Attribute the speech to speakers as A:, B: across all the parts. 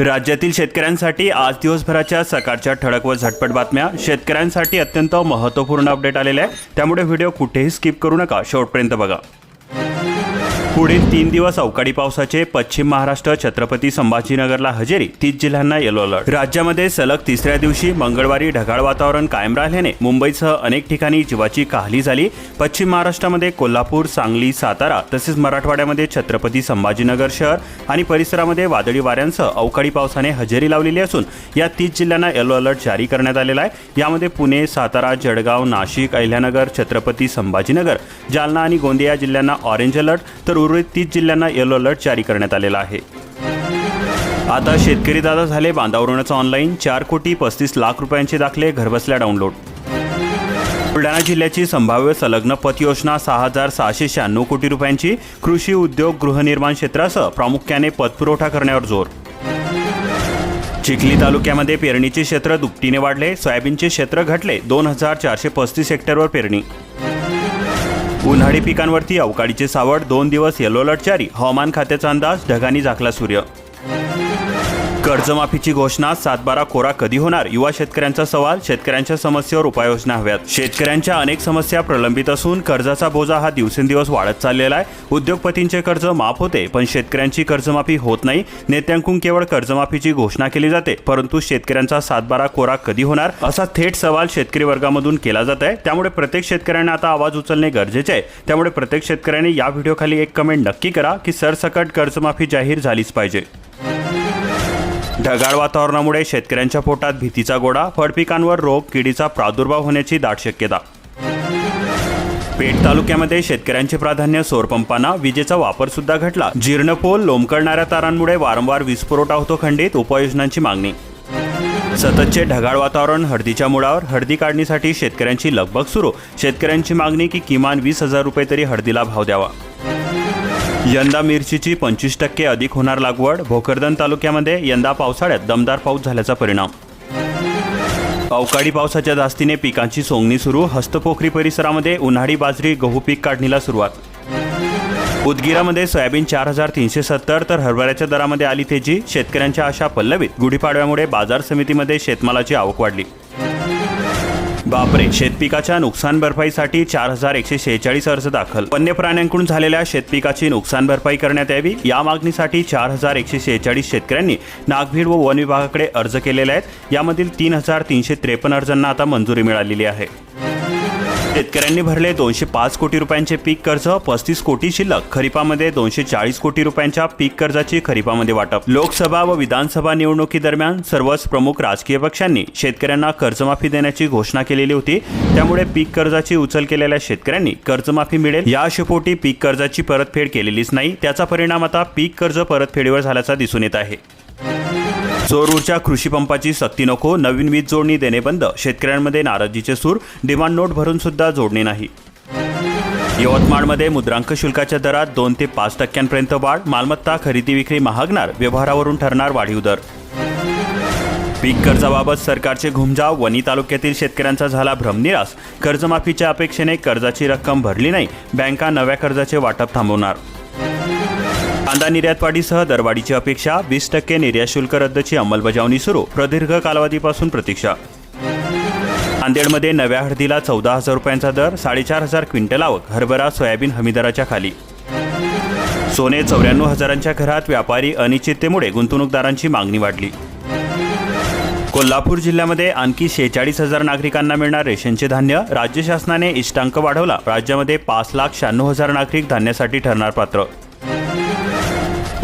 A: राज्यातील शेतकऱ्यांसाठी आज दिवसभराच्या सकाळच्या ठळक व झटपट बातम्या. शेतकऱ्यांसाठी अत्यंत महत्त्वपूर्ण अपडेट आलेले आहे. त्यामुळे व्हिडिओ कुठेही स्किप करू नका. शेवटपर्यंत बघा. पुढील तीन दिवस अवकाळी पावसाचे पश्चिम महाराष्ट्र छत्रपती संभाजीनगरला हजेरी तीस जिल्ह्यांना येलो अलर्ट राज्यामध्ये सलग तिसऱ्या दिवशी मंगळवारी ढगाळ वातावरण कायम राहिल्याने मुंबईसह अनेक ठिकाणी जीवाची काहली झाली. पश्चिम महाराष्ट्रामध्ये कोल्हापूर सांगली सातारा तसेच मराठवाड्यामध्ये छत्रपती संभाजीनगर शहर आणि परिसरामध्ये वादळी वाऱ्यांसह अवकाळी पावसाने हजेरी लावलेली असून या तीस जिल्ह्यांना येलो अलर्ट जारी करण्यात आलेला आहे. यामध्ये पुणे सातारा जळगाव नाशिक अहिल्यानगर छत्रपती संभाजीनगर जालना आणि गोंदिया जिल्ह्यांना ऑरेंज अलर्ट तर उर्वरित तीस जिल्ह्यांना येलो अलर्ट जारी करण्यात आलेला आहे. आता शेतकरी दादा झाले बांधावरूनच ऑनलाईन चार कोटी पस्तीस लाख रुपयांचे दाखले घरबसल्या डाउनलोड बुलढाणा जिल्ह्याची संभाव्य संलग्न पतयोजना सहा हजार सहाशे शहाण्णव कोटी रुपयांची कृषी उद्योग गृहनिर्माण क्षेत्रासह प्रामुख्याने पतपुरवठा करण्यावर जोर. चिखली तालुक्यामध्ये पेरणीचे क्षेत्र दुपटीने वाढले सोयाबीनचे क्षेत्र घटले दोन हजार चारशे पस्तीस हेक्टरवर पेरणी. उन्हाळी पिकांवरती अवकाळीचे सावड दोन दिवस येलो अलर्ट जारी. हवामान खात्याचा अंदाज ढगांनी झाकला सूर्य. कर्जमाफीची घोषणा सातबारा कोरा कधी होणार? युवा शेतकऱ्यांचा सवाल शेतकऱ्यांच्या समस्येवर उपाययोजना हव्यात. शेतकऱ्यांच्या अनेक समस्या प्रलंबित असून कर्जाचा बोजा हा दिवसेंदिवस वाढत चाललेला आहे. उद्योगपतींचे कर्ज माफ होते पण शेतकऱ्यांची कर्जमाफी होत नाही. नेत्यांकडून केवळ कर्जमाफीची घोषणा केली जाते परंतु शेतकऱ्यांचा सातबारा कोरा कधी होणार? असा थेट सवाल शेतकरी वर्गामधून केला जात आहे. त्यामुळे प्रत्येक शेतकऱ्यांना आता आवाज उचलणे गरजेचे आहे. त्यामुळे प्रत्येक शेतकऱ्याने या व्हिडिओखाली एक कमेंट नक्की करा की सरसकट कर्जमाफी जाहीर झालीच पाहिजे. ढगाळ वातावरणामुळे शेतकऱ्यांच्या पोटात भीतीचा गोडा फळपिकांवर रोग किडीचा प्रादुर्भाव होण्याची दाट शक्यता. पेठ तालुक्यामध्ये शेतकऱ्यांचे प्राधान्य सौरपंपांना विजेचा वापर सुद्धा घटला. जीर्णपोल लोंबकळणाऱ्या तारांमुळे वारंवार वीज पुरवठा होतो खंडित उपाययोजनांची मागणी. सततचे ढगाळ वातावरण हळदीच्या मुळावर हळदी काढणीसाठी शेतकऱ्यांची लगबग सुरू. शेतकऱ्यांची मागणी की किमान वीस हजार रुपये तरी हळदीला भाव द्यावा. यंदा मिरचीची पंचवीस टक्के अधिक होणार लागवड भोकरदन तालुक्यामध्ये यंदा पावसाळ्यात दमदार पाऊस झाल्याचा परिणाम. अवकाळी पावसाच्या जास्तीने पिकांची सोंगणी सुरू हस्तपोखरी परिसरामध्ये उन्हाळी बाजरी गहू पीक काढणीला सुरुवात. उदगीरामध्ये सोयाबीन चार हजार तीनशे सत्तर तर हरभऱ्याच्या दरामध्ये आली तेजी. शेतकऱ्यांच्या आशा पल्लवीत. गुढीपाडव्यामुळे बाजार समितीमध्ये शेतमालाची आवक वाढली. बापरे शेतपिकाच्या नुकसान भरपाईसाठी चार हजार एकशे शेहेचाळीस अर्ज दाखल. वन्य प्राण्यांकडून झालेल्या शेतपिकाची नुकसान भरपाई करण्यात यावी. या मागणीसाठी चार हजार एकशे शेहेचाळीस शेतकऱ्यांनी नागभीड व वन विभागाकडे अर्ज केलेले आहेत. यामधील तीन हजार तीनशे त्रेपन्न अर्जांना आता मंजुरी मिळालेली आहे. शेतकऱ्यांनी भरले दोनशे पाच कोटी रुपयांचे पीक कर्ज पस्तीस कोटी शिल्लक. खरीपामध्ये दोनशे चाळीस कोटी रुपयांच्या पीक कर्जाची खरीपामध्ये वाटप. लोकसभा व विधानसभा निवडणुकीदरम्यान सर्वच प्रमुख राजकीय पक्षांनी शेतकऱ्यांना कर्जमाफी देण्याची घोषणा केलेली होती. त्यामुळे पीक कर्जाची उचल केलेल्या शेतकऱ्यांनी कर्जमाफी मिळेल. या शेपोटी पीक कर्जाची परतफेड केलेलीच नाही. त्याचा परिणाम आता पीक कर्ज परतफेडीवर झाल्याचा दिसून येत आहे. सौर ऊर्जा कृषी पंपाची सक्ती नको नवीन वीज जोडणी देणे बंद शेतकऱ्यांमध्ये नाराजीचे सूर डिमांड नोट भरून सुद्धा जोडणे नाही. यवतमाळमध्ये मुद्रांक शुल्काच्या दरात दोन ते पाच टक्क्यांपर्यंत वाढ मालमत्ता खरेदी विक्री महागणार व्यवहारावरून ठरणार वाढीव दर. पीक कर्जाबाबत सरकारचे घुमजाव वणी तालुक्यातील शेतकऱ्यांचा झाला भ्रमनिरास कर्जमाफीच्या अपेक्षेने कर्जाची रक्कम भरली नाही बँका नव्या कर्जाचे वाटप थांबवणार. कांदा निर्यातवाढीसह दरवाढीची अपेक्षा वीस टक्के निर्यात शुल्क रद्दची अंमलबजावणी सुरू प्रदीर्घ कालावधीपासून प्रतीक्षा. नांदेडमध्ये नव्या हळदीला चौदा हजार रुपयांचा दर साडेचार हजार क्विंटल आवक हरभरा सोयाबीन हमीदराच्या खाली. सोने चौऱ्याण्णव हजारांच्या घरात व्यापारी अनिश्चिततेमुळे गुंतवणूकदारांची मागणी वाढली. कोल्हापूर जिल्ह्यामध्ये आणखी शेहेचाळीस हजार नागरिकांना मिळणार रेशनचे धान्य राज्य शासनाने इष्टांक वाढवला राज्यामध्ये पाच लाख शहाण्णव हजार नागरिक धान्यासाठी ठरणार पात्र.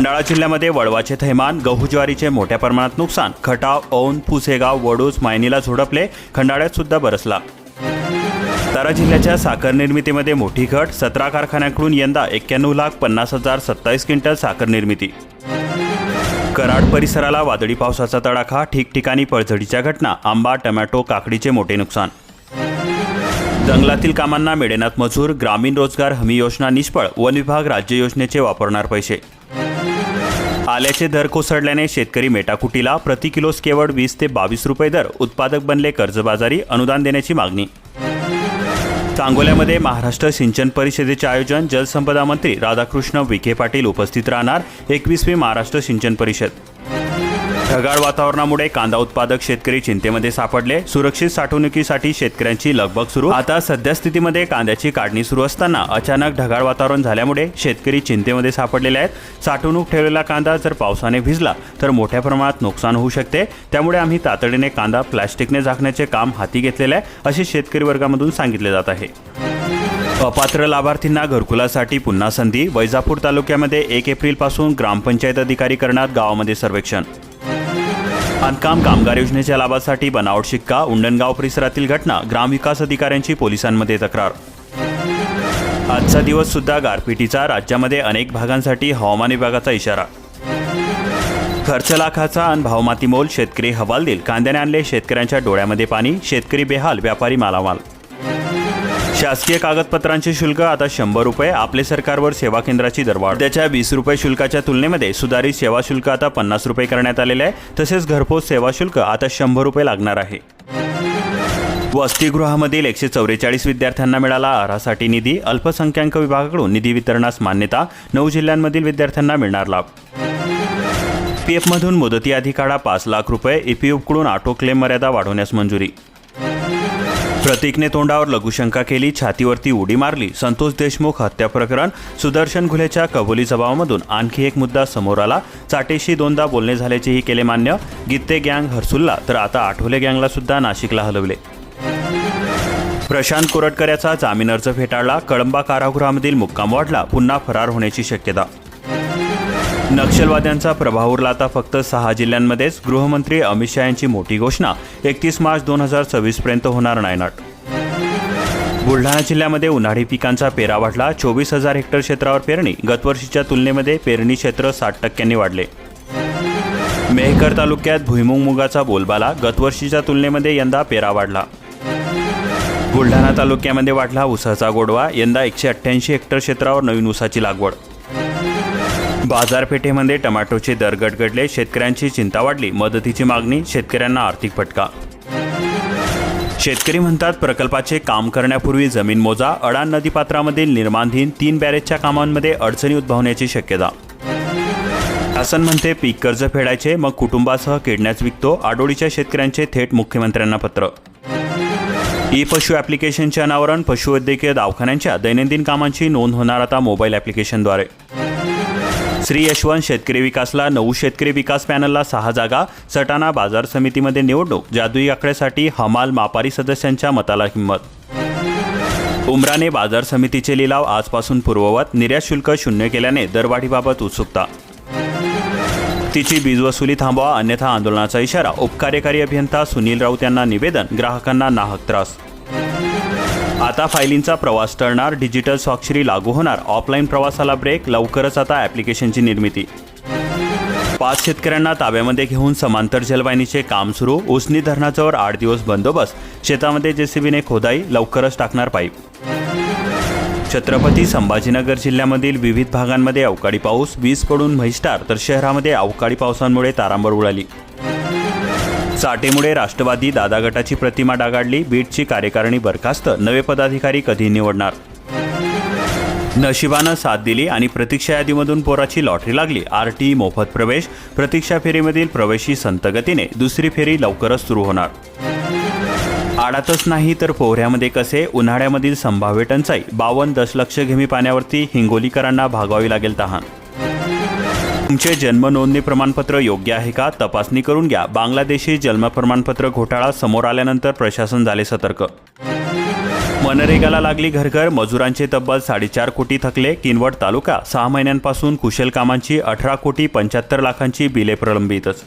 A: खंडाळा जिल्ह्यामध्ये वळवाचे थैमान गहू ज्वारीचे मोठ्या प्रमाणात नुकसान खटाव औन पुसेगाव वडूज मायनीला झोडपले खंडाळ्यात सुद्धा बरसला. सातारा जिल्ह्याच्या साखर निर्मितीमध्ये मोठी घट सतरा कारखान्यांकडून यंदा एक्क्याण्णव लाख पन्नास हजार सत्तावीस क्विंटल साखर निर्मिती. कराड परिसराला वादळी पावसाचा तडाखा ठिकठिकाणी पळझडीच्या घटना आंबा टमॅटो काकडीचे मोठे नुकसान. जंगलातील कामांना मिळेनात मजूर ग्रामीण रोजगार हमी योजना निष्फळ वन विभाग राज्य योजनेचे वापरणार पैसे. आल्याचे दर कोसळल्याने शेतकरी मेटाकुटीला प्रति किलोस केवळ वीस ते बावीस रुपये दर उत्पादक बनले कर्जबाजारी अनुदान देण्याची मागणी. सांगोल्यामध्ये महाराष्ट्र सिंचन परिषदेचे आयोजन जलसंपदा मंत्री राधाकृष्ण विखे पाटील उपस्थित राहणार एकवीसवी महाराष्ट्र सिंचन परिषद. ढगाळ वातावरणामुळे कांदा उत्पादक शेतकरी चिंतेमध्ये सापडले. सुरक्षित साठवणुकीसाठी शेतकऱ्यांची लगबग सुरू. आता सध्या स्थितीमध्ये कांद्याची काढणी सुरू असताना अचानक ढगाळ वातावरण झाल्यामुळे शेतकरी चिंतेमध्ये सापडलेले आहेत. साठवणूक ठेवलेला कांदा जर पावसाने भिजला तर मोठ्या प्रमाणात नुकसान होऊ शकते. त्यामुळे आम्ही तातडीने कांदा प्लॅस्टिकने झाकण्याचे काम हाती घेतलेले आहे असे शेतकरी वर्गामधून सांगितले जात आहे. अपात्र लाभार्थींना घरकुलासाठी पुन्हा संधी. वैजापूर तालुक्यामध्ये एक एप्रिलपासून ग्रामपंचायत अधिकारी करणार गावामध्ये सर्वेक्षण. बांधकाम कामगार योजनेच्या लाभासाठी बनावट शिक्का उंडणगाव परिसरातील घटना ग्रामविकास अधिकाऱ्यांची पोलिसांमध्ये तक्रार. आजचा दिवस सुद्धा गारपिटीचा राज्यामध्ये अनेक भागांसाठी हवामान विभागाचा इशारा. खर्च लाखाचा आणि भावमाती शेतकरी हवालदिल कांद्याने आणले शेतकऱ्यांच्या डोळ्यामध्ये पाणी शेतकरी बेहाल व्यापारी मालामाल. शासकीय कागदपत्रांचे शुल्क आता शंभर रुपये आपले सरकारवर सेवा केंद्राची दरवाढ. त्याच्या वीस रुपये शुल्काच्या तुलनेमध्ये सुधारित सेवा शुल्क आता पन्नास रुपये करण्यात आलेले आहे. तसेच घरपोच सेवा शुल्क आता शंभर रुपये लागणार आहे. वसतिगृहामधील एकशे चौवेचाळीस विद्यार्थ्यांना मिळाला आहारासाठी निधी. अल्पसंख्याक विभागाकडून निधी वितरणास मान्यता. नऊ जिल्ह्यांमधील विद्यार्थ्यांना मिळणार लाभ. पीएफमधून मुदती आधी काढा पाच लाख रुपये. ईपीएफकडून ऑटो क्लेम मर्यादा वाढवण्यास मंजुरी. प्रतीकने तोंडावर लघुशंका केली छातीवरती उडी मारली. संतोष देशमुख हत्या प्रकरण सुदर्शन घुलेच्या कबुली जबाबामधून आणखी एक मुद्दा समोर आला. चाटेशी दोनदा बोलणे झाल्याचेही केले मान्य. गित्ते गँग हर्सुलला तर आता आठवले गँगला सुद्धा नाशिकला हलवले. प्रशांत कोरटकर याचा जामीन अर्ज फेटाळला. कळंबा कारागृहामधील मुक्काम वाढला. पुन्हा फरार होण्याची शक्यता नक्षलवाद्यांचा प्रभाव उरला आता फक्त सहा जिल्ह्यांमध्येच. गृहमंत्री अमित शहा यांची मोठी घोषणा. एकतीस मार्च दोन हजार सव्वीस पर्यंत होणार नायनाट बुलढाणा जिल्ह्यामध्ये उन्हाळी पिकांचा पेरा वाढला. चोवीस हजार हेक्टर क्षेत्रावर पेरणी. गतवर्षीच्या तुलनेमध्ये पेरणी क्षेत्र साठ टक्क्यांनी वाढले. मेहकर तालुक्यात भुईमुंग मुगाचा बोलबाला. गतवर्षीच्या तुलनेमध्ये यंदा पेरा वाढला. बुलढाणा तालुक्यामध्ये वाढला ऊसाचा गोडवा. यंदा एकशे अठ्ठ्याऐंशी हेक्टर क्षेत्रावर नवीन उसाची लागवड. बाजारपेठेमध्ये टमाटोचे दर गडगडले शेतकऱ्यांची चिंता वाढली मदतीची मागणी शेतकऱ्यांना आर्थिक फटका. शेतकरी म्हणतात प्रकल्पाचे काम करण्यापूर्वी जमीन मोजा अडाण नदीपात्रामधील निर्माणधीन तीन बॅरेजच्या कामांमध्ये अडचणी उद्भवण्याची शक्यता. शासन म्हणते पीक कर्ज फेडायचे मग कुटुंबासह किडण्याच विकतो आडोळीच्या शेतकऱ्यांचे थेट मुख्यमंत्र्यांना पत्र. ई पशु ॲप्लिकेशनचे अनावरण पशुवैद्यकीय दवाखान्यांच्या दैनंदिन कामांची नोंद होणार आता मोबाईल ॲप्लिकेशनद्वारे. श्री यशवंत शेतकरी विकासला नऊ शेतकरी विकास पॅनलला सहा जागा सटाणा बाजार समितीमध्ये निवडणूक जादुई आकड्यासाठी हमाल मापारी सदस्यांच्या मताला किंमत उमराने बाजार समितीचे लिलाव आजपासून पूर्ववत निर्यात शुल्क शून्य केल्याने दरवाढीबाबत उत्सुकता. तिची वीजवसुली थांबवा अन्यथा आंदोलनाचा इशारा उपकार्यकारी अभियंता सुनील राऊत यांना निवेदन ग्राहकांना नाहक त्रास. आता फायलींचा प्रवास टळणार डिजिटल स्वाक्षरी लागू होणार ऑफलाईन प्रवासाला ब्रेक लवकरच आता ॲप्लिकेशनची निर्मिती. पाच शेतकऱ्यांना ताब्यामध्ये घेऊन समांतर जलवाहिनीचे काम सुरू उसनी धरणाजवळ आठ दिवस बंदोबस्त शेतामध्ये जेसीबीने खोदाई लवकरच टाकणार पाईप. छत्रपती संभाजीनगर जिल्ह्यामधील विविध भागांमध्ये अवकाळी पाऊस वीज पडून म्हैस्टार तर शहरामध्ये अवकाळी पावसांमुळे तारांबर उडाली. चाटेमुळे राष्ट्रवादी दादा गटाची प्रतिमा डागाडली. बीडची कार्यकारिणी बरखास्त. नवे पदाधिकारी कधी निवडणार? नशिबानं साथ दिली आणि प्रतीक्षा यादीमधून पोराची लॉटरी लागली. आर टी मोफत प्रवेश. प्रतीक्षा फेरीमधील प्रवेशी संतगतीने दुसरी फेरी लवकरच सुरू होणार. आडातच नाही तर पोहऱ्यामध्ये कसे? उन्हाळ्यामधील संभाव्य टंचाई. बावन्न दशलक्ष घेमी पाण्यावरती हिंगोलीकरांना भागवावी लागेल तहान तुमचे जन्म नोंदणी प्रमाणपत्र योग्य आहे का? तपासणी करून घ्या. बांगलादेशी जन्म प्रमाणपत्र घोटाळा समोर आल्यानंतर प्रशासन झाले सतर्क. मनरेगाला लागली घरघर मजुरांचे तब्बल साडेचार कोटी थकले. किनवट तालुका सहा महिन्यांपासून कुशल कामांची अठरा कोटी पंच्याहत्तर लाखांची बिले प्रलंबितच.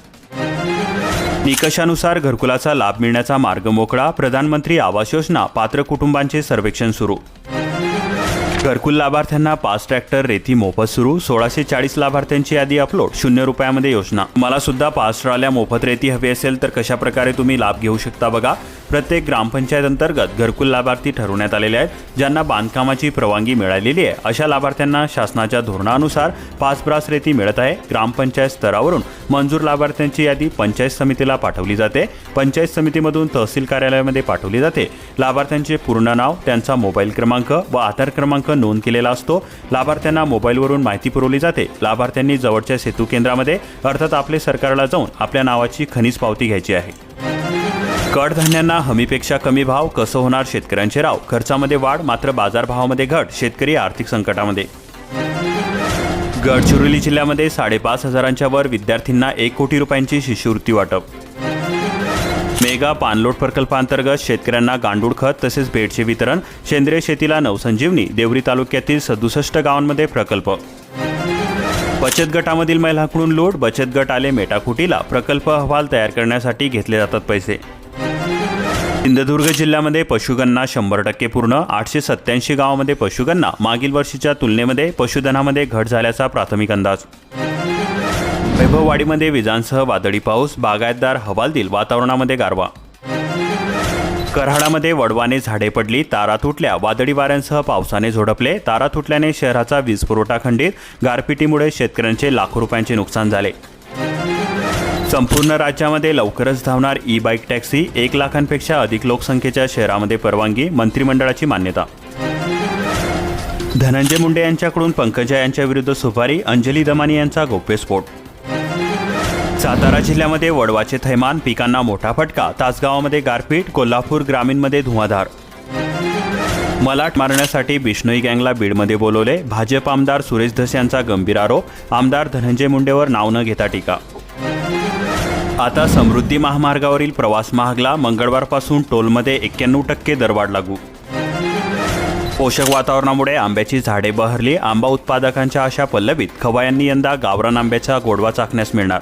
A: निकषानुसार घरकुलाचा लाभ मिळण्याचा मार्ग मोकळा. प्रधानमंत्री आवास योजना पात्र कुटुंबांचे सर्वेक्षण सुरू. घरकुल लाभार्थ्यांना पाच ट्रॅक्टर रेती मोफत सुरू सोळाशे चाळीस लाभार्थ्यांची यादी अपलोड शून्य रुपयामध्ये योजना. मला सुद्धा पाच ट्राल्या मोफत रेती हवी असेल तर कशा प्रकारे तुम्ही लाभ घेऊ शकता बघा. प्रत्येक ग्रामपंचायत अंतर्गत घरकुल लाभार्थी ठरवण्यात आलेले आहेत ज्यांना बांधकामाची परवानगी मिळालेली आहे. अशा लाभार्थ्यांना शासनाच्या धोरणानुसार पाच ब्रास रेती मिळत आहे. ग्रामपंचायत स्तरावरून मंजूर लाभार्थ्यांची यादी पंचायत समितीला पाठवली जाते. पंचायत समितीमधून तहसील कार्यालयामध्ये पाठवली जाते. लाभार्थ्यांचे पूर्ण नाव त्यांचा मोबाईल क्रमांक व आधार क्रमांक नोंद केलेला असतो. लाभार्थ्यांना मोबाईलवरून माहिती पुरवली जाते. लाभार्थ्यांनी जवळच्या सेतू केंद्रामध्ये अर्थात आपले सरकारला जाऊन आपल्या नावाची खनिज पावती घ्यायची आहे. कडधान्यांना हमीपेक्षा कमी भाव कसं होणार शेतकऱ्यांचे राव? खर्चामध्ये वाढ मात्र बाजारभावामध्ये घट शेतकरी आर्थिक संकटामध्ये. गडचिरोली जिल्ह्यामध्ये साडेपाच हजारांच्या वर विद्यार्थ्यांना एक कोटी रुपयांची शिष्यवृत्ती वाटप मेगा पाणलोट प्रकल्पांतर्गत शेतकऱ्यांना गांडूळ खत तसेच भेटचे वितरण सेंद्रिय शेतीला नवसंजीवनी देवरी तालुक्यातील सदुसष्ट गावांमध्ये प्रकल्प. बचत गटामधील महिलांकडून लूट बचत गट आले मेटाकुटीला प्रकल्प अहवाल तयार करण्यासाठी घेतले जातात पैसे. सिंधुदुर्ग जिल्ह्यामध्ये पशुगणना शंभर टक्के पूर्ण आठशे सत्याऐंशी गावामध्ये पशुगणना मागील वर्षीच्या तुलनेमध्ये पशुधनामध्ये घट झाल्याचा प्राथमिक अंदाज. वैभववाडीमध्ये विजांसह वादळी पाऊस बागायतदार हवालदिल वातावरणामध्ये गारवा. कराडामध्ये वडवाने झाडे पडली तारा तुटल्या वादळी वाऱ्यांसह पावसाने झोडपले. तारा तुटल्याने शहराचा वीज पुरवठा खंडित गारपिटीमुळे शेतकऱ्यांचे लाखो रुपयांचे नुकसान झाले. संपूर्ण राज्यामध्ये लवकरच धावणार ई बाईक टॅक्सी एक लाखांपेक्षा अधिक लोकसंख्येच्या शहरामध्ये परवानगी मंत्रिमंडळाची मान्यता. धनंजय मुंडे यांच्याकडून पंकजा यांच्या विरुद्ध सुपारी अंजली दमानी यांचा गौप्यस्फोट सातारा जिल्ह्यामध्ये वडवाचे थैमान पिकांना मोठा फटका तासगावामध्ये गारपीट कोल्हापूर ग्रामीणमध्ये धुवाधार. मलाट मारण्यासाठी बिष्णोई गँगला बीडमध्ये बोलवले भाजप आमदार सुरेश धस यांचा गंभीर आरोप आमदार धनंजय मुंडेवर नाव न घेता टीका. आता समृद्धी महामार्गावरील प्रवास महागला मंगळवारपासून टोलमध्ये एक्क्याण्णव टक्के दरवाढ लागू. पोषक वातावरणामुळे आंब्याची झाडे बहरली आंबा उत्पादकांच्या अशा पल्लवीत खवायांनी यंदा गावरान आंब्याचा गोडवा चाखण्यास मिळणार.